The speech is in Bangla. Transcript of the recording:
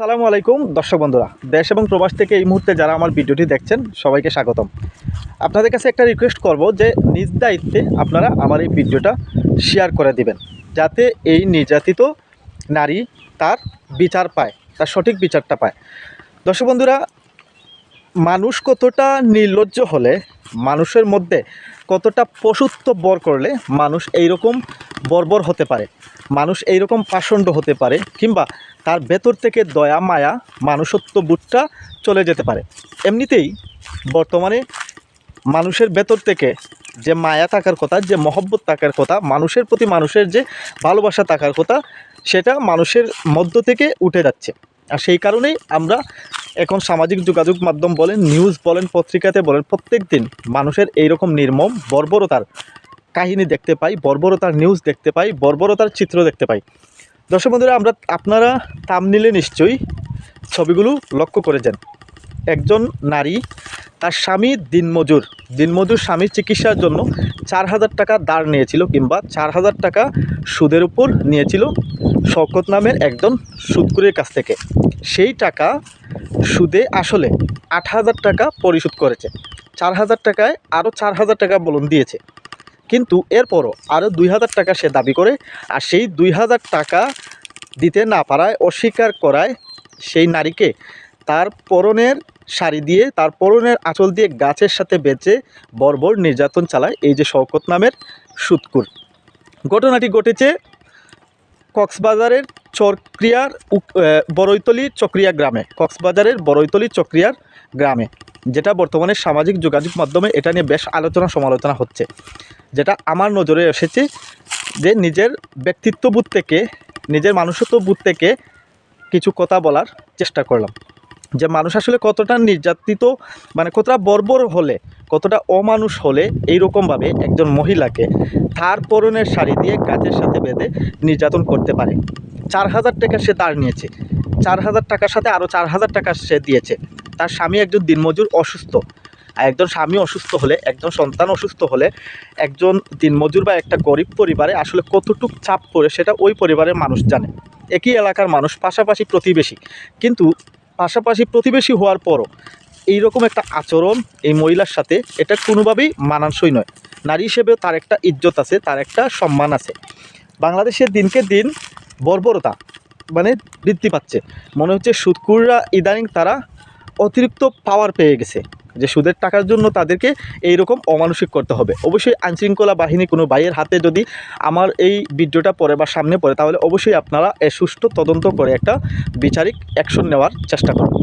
সালামু আলাইকুম, দর্শক বন্ধুরা। দেশ এবং প্রবাস থেকে এই মুহূর্তে যারা আমার ভিডিওটি দেখছেন, সবাইকে স্বাগতম। আপনাদের কাছে একটা রিকোয়েস্ট করব যে, নিজ দায়িত্বে আপনারা আমার এই ভিডিওটা শেয়ার করে দিবেন, যাতে এই নির্যাতিত নারী তার বিচার পায়, তার সঠিক বিচারটা পায়। দর্শক বন্ধুরা, মানুষ কতটা নির্লজ্জ হলে, মানুষের মধ্যে কতটা পশুত্ব বর করলে মানুষ এইরকম বর্বর হতে পারে। মানুষ এইরকম পাষণ্ড হতে পারে কিংবা তার ভেতর থেকে দয়া, মায়া, মানুষত্ব, বুটটা চলে যেতে পারে। এমনিতেই বর্তমানে মানুষের ভেতর থেকে যে মায়া থাকার কথা, যে মহব্বত থাকার কথা, মানুষের প্রতি মানুষের যে ভালোবাসা থাকার কথা, সেটা মানুষের মধ্য থেকে উঠে যাচ্ছে। আর সেই কারণেই আমরা এখন সামাজিক যোগাযোগ মাধ্যম বলেন নিউজ বলেন, পত্রিকাতে বলেন প্রত্যেক দিন মানুষের এইরকম নির্মম বর্বরতার কাহিনী দেখতে পাই, বর্বরতার নিউজ দেখতে পাই, বর্বরতার চিত্র দেখতে পাই। দর্শক বন্ধুরা, আমরা আপনারা তামনিলে নিশ্চয়ই ছবিগুলো লক্ষ্য করেছেন। একজন নারী, তার স্বামী দিনমজুর। দিনমজুর স্বামীর চিকিৎসার জন্য চার হাজার টাকা দাঁড় নিয়েছিল কিংবা চার হাজার টাকা সুদের উপর নিয়েছিল শওকত নামের একজন সুদকুরের কাছ থেকে। সেই টাকা সুদে আসলে আট হাজার টাকা পরিশোধ করেছে। চার হাজার টাকায় আরও চার হাজার টাকা বলুন দিয়েছে। কিন্তু এরপরও আরও দুই হাজার টাকা সে দাবি করে, আর সেই দুই হাজার টাকা দিতে না পারায়, অস্বীকার করায় সেই নারীকে তার পরনের শাড়ি দিয়ে, তার পরনের আঁচল দিয়ে গাছের সাথে বেঁচে বর্বর নির্যাতন চালায় এই যে শওকত নামের সুৎকুর। ঘটনাটি ঘটেছে কক্সবাজারের চক্রিয়ার বড়ইতলি চক্রিয়া গ্রামে। কক্সবাজারের বড়ইতলি চক্রিয়ার গ্রামে। যেটা বর্তমানে সামাজিক যোগাযোগ মাধ্যমে এটা নিয়ে বেশ আলোচনা সমালোচনা হচ্ছে। যেটা আমার নজরে এসেছে যে নিজের ব্যক্তিত্ব ব্যক্তিত্ববোধ থেকে, নিজের মানুষত্ব মানুষত্ববোধ থেকে কিছু কথা বলার চেষ্টা করলাম। যে মানুষ আসলে কতটা নির্যাতিত মানে কতটা বর্বর হলে, কতটা অমানুষ হলে এইরকমভাবে একজন মহিলাকে তার পরনের শাড়ি দিয়ে গাছের সাথে বেঁধে নির্যাতন করতে পারে। চার হাজার টাকা সে তার নিয়েছে। চার হাজার টাকার সাথে আরও চার হাজার টাকা সে দিয়েছে। তার স্বামী একজন দিনমজুর অসুস্থ। আর একজন স্বামী অসুস্থ হলে, একজন সন্তান অসুস্থ হলে, একজন দিনমজুর বা একটা গরিব পরিবারে আসলে কতটুক চাপ পড়ে সেটা ওই পরিবারের মানুষ জানে। একই এলাকার মানুষ, পাশাপাশি প্রতিবেশী। কিন্তু পাশাপাশি প্রতিবেশী হওয়ার পরও এইরকম একটা আচরণ এই মহিলার সাথে, এটা কোনোভাবেই মানানসই নয়। নারী হিসেবেও তার একটা ইজ্জত আছে, তার একটা সম্মান আছে। বাংলাদেশের দিনকে দিন বর্বরতা। মানে বৃদ্ধি পাচ্ছে। মনে হচ্ছে সুদকুররা ইদানিং তারা অতিরিক্ত পাওয়ার পেয়ে গেছে, যে সুদের টাকার জন্য তাদেরকে এই রকম অমানসিক করতে হবে। অবশ্যই আইনশৃঙ্খলা বাহিনী কোনো ভাইয়ের হাতে যদি আমার এই ভিডিওটা পড়ে বা সামনে পড়ে, তাহলে অবশ্যই আপনারা এ সুষ্ঠু তদন্ত করে একটা বিচারিক অ্যাকশন নেওয়ার চেষ্টা করুন